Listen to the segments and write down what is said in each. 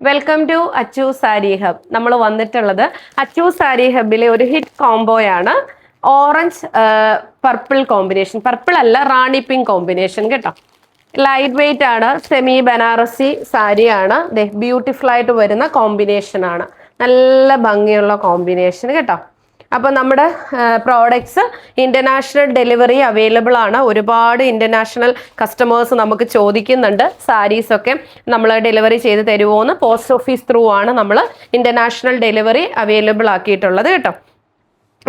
Welcome to Achu sari hub നമ്മൾ വന്നിട്ടുള്ളത് അച്ചു സാരി ഹബിലെ ഒരു ഹിറ്റ് കോംബോയാണ് ഓറഞ്ച് പർപ്പിൾ കോമ്പിനേഷൻ പർപ്പിൾ അല്ല റാണി പിങ്ക് കോമ്പിനേഷൻ കേട്ടോ. ലൈറ്റ് വെയിറ്റ് ആണ് സെമി ബനാറസി സാരിയാണ് ബ്യൂട്ടിഫുൾ ആയിട്ട് വരുന്ന കോമ്പിനേഷൻ ആണ്. നല്ല ഭംഗിയുള്ള കോമ്പിനേഷൻ കേട്ടോ. അപ്പോൾ നമ്മുടെ പ്രോഡക്ട്സ് ഇന്റർനാഷണൽ ഡെലിവറി അവൈലബിൾ ആണ്. ഒരുപാട് ഇന്റർനാഷണൽ കസ്റ്റമേഴ്സ് നമുക്ക് ചോദിക്കുന്നുണ്ട്. സാരീസൊക്കെ നമ്മൾ ഡെലിവറി ചെയ്ത് തരുമോയെന്ന് പോസ്റ്റ് ഓഫീസ് ത്രൂ ആണ് നമ്മൾ ഇന്റർനാഷണൽ ഡെലിവറി അവൈലബിൾ ആക്കിയിട്ടുള്ളത് കേട്ടോ.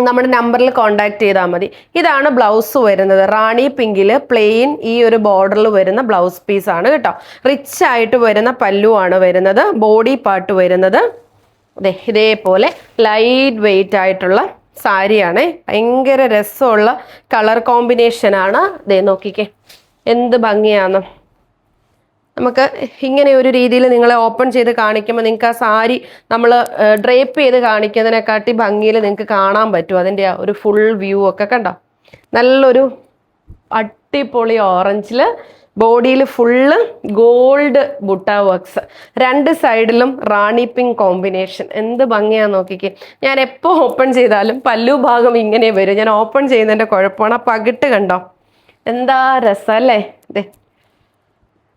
നമ്മുടെ നമ്പറിൽ കോൺടാക്ട് ചെയ്താൽ മതി. ഇതാണ് ബ്ലൗസ് വരുന്നത്. റാണി പിങ്കിൽ പ്ലെയിൻ ഈ ഒരു ബോർഡറിൽ വരുന്ന ബ്ലൗസ് പീസാണ് കേട്ടോ. റിച്ച് ആയിട്ട് വരുന്ന പല്ലു ആണ് വരുന്നത്. ബോഡി പാർട്ട് വരുന്നത്. അതെ ഇതേപോലെ ലൈറ്റ് വെയിറ്റ് ആയിട്ടുള്ള സാരിയാണ്. ഭയങ്കര രസമുള്ള കളർ കോമ്പിനേഷനാണ് ദേ നോക്കിക്കേ. എന്ത് ഭംഗിയാണ്. നമുക്ക് ഇങ്ങനെ ഒരു രീതിയിൽ നിങ്ങളെ ഓപ്പൺ ചെയ്ത് കാണിക്കുമ്പോൾ നിങ്ങൾക്ക് ആ സാരി നമ്മൾ ഡ്രേപ്പ് ചെയ്ത് കാണിക്കുന്നതിനെക്കാട്ടി ഭംഗിയിൽ നിങ്ങൾക്ക് കാണാൻ പറ്റും. അതിന്റെ ഒരു ഫുൾ വ്യൂ ഒക്കെ കണ്ടോ? നല്ലൊരു അടിപൊളി ഓറഞ്ചിൽ ബോഡിയിൽ ഫുള്ള് ഗോൾഡ് ബുട്ട വർക്ക്സ്. രണ്ട് സൈഡിലും റാണി പിങ്ക് കോമ്പിനേഷൻ. എന്ത് ഭംഗിയാ നോക്കിക്കേ. ഞാൻ എപ്പോൾ ഓപ്പൺ ചെയ്താലും പല്ലു ഭാഗം ഇങ്ങനെ വരും. ഞാൻ ഓപ്പൺ ചെയ്യുന്നതിന്റെ കുഴപ്പമാണ്. പകിട്ട് കണ്ടോ? എന്താ രസം അല്ലേ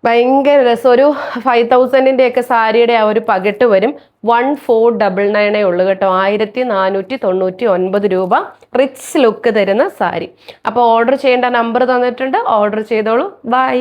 ഭയങ്കര രസം. ഒരു ഫൈവ് തൗസൻഡിന്റെ ഒക്കെ സാരിയുടെ ആ ഒരു പകിട്ട് വരും. വൺ ഫോർ ഡബിൾ നയനേ ഉള്ളൂ കേട്ടോ. ആയിരത്തി നാനൂറ്റി തൊണ്ണൂറ്റി ഒൻപത് രൂപ റിച്ച് ലുക്ക് തരുന്ന സാരി. അപ്പോൾ ഓർഡർ ചെയ്യേണ്ട നമ്പർ തന്നിട്ടുണ്ട്. ഓർഡർ ചെയ്തോളൂ. ബൈ